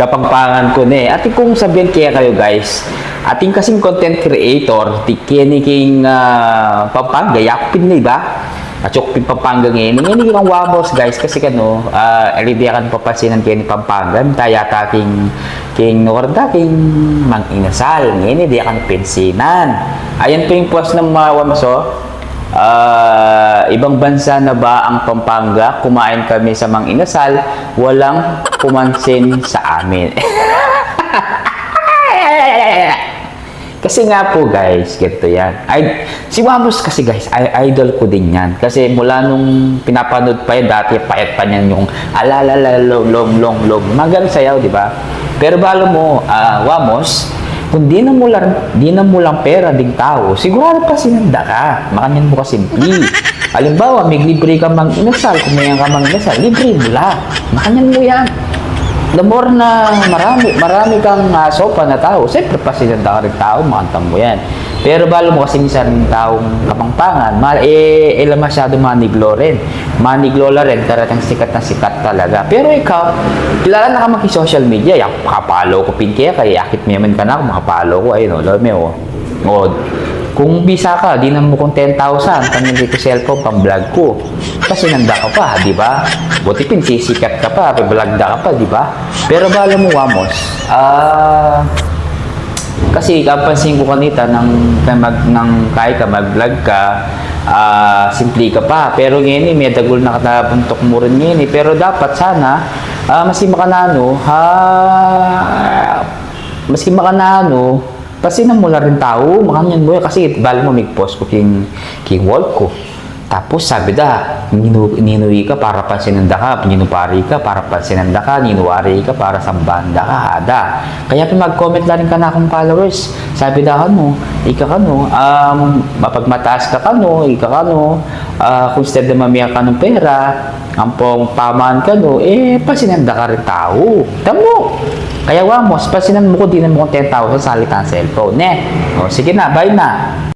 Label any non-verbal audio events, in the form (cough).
kapampangan ko ni. At kung sabihin kaya kayo guys, ating kasing content creator, ti kini king uh, Pampanga, yakpin na iba? Achok pin Pampanga ngayon. Ngayon kang wamos guys kasi kano, uh, alidi kan papasinan kini Pampanga, taya ta king king Norda king Mang Inasal. Ngayon di kan pensinan. Ayan po yung post ng mga wamos Ah, ibang bansa na ba ang Pampanga? Kumain kami sa Mang Inasal, walang pumansin sa amin. (laughs) kasi nga po guys, ganito yan. Ay, si Wamos kasi guys, ay, idol ko din yan. Kasi mula nung pinapanood pa yan, dati payat pa niyan yung alalala, long, long, long, long. Magang sayaw, di ba? Pero balo mo, ah, Wamos, kung di na mo lang, di na mo lang pera ding tao, sigurado pa sinanda ka. Makanyan mo kasimple. (laughs) Halimbawa, may libre ka mang inasal, kung may ka mang inasal, libre mo lang. Makanyan mo yan. The more na marami, marami kang uh, sopa na tao, siyempre pa sinanda ka rin tao, makanta mo yan. Pero balo mo kasi minsan ng taong kapangpangan, ma eh, eh masyado maniglo rin. Maniglo la rin, talagang sikat na sikat talaga. Pero ikaw, kilala na ka maki-social media, yak, makapalo ko pin kaya, kaya yakit mo yaman ka na, makapalo ko, ayun lalo mo, o, kung bisa ka, di na mo kung 10,000, kanina ko cellphone, pang vlog ko. Kasi nanda ka pa, di ba? Buti pin, sisikat ka pa, pa-vlog ka pa, di ba? Pero balo mo, Wamos, ah, kasi kapansin ko kanita nang kay mag nang kay ka mag-vlog ka ah simple ka pa. Pero ngayon eh, may dagol na katapuntok mo rin ngayon eh. pero dapat sana ah maski makanano ha maski makanano pasinan mo na rin tao. Makanyan mo kasi bali mo may post ko king king wall ko tapos sabi da, ninu, ninuwi ka para pansinanda ka, ninupari ka para pansinanda ka, ninuwari ka para sambanda ka, ada. Kaya pa mag-comment lang rin ka na akong followers. Sabi da ano, ika kano, um, mapagmataas ka kano, ika kano, uh, kung instead na mamiya ka ng pera, ampong pamaan ka no, eh, pasinanda ka rin tao. Tamo! Kaya wamos, pasinan mo ko din mo kung 10,000 sa salitan cellphone. Ne? O, sige na, bye na.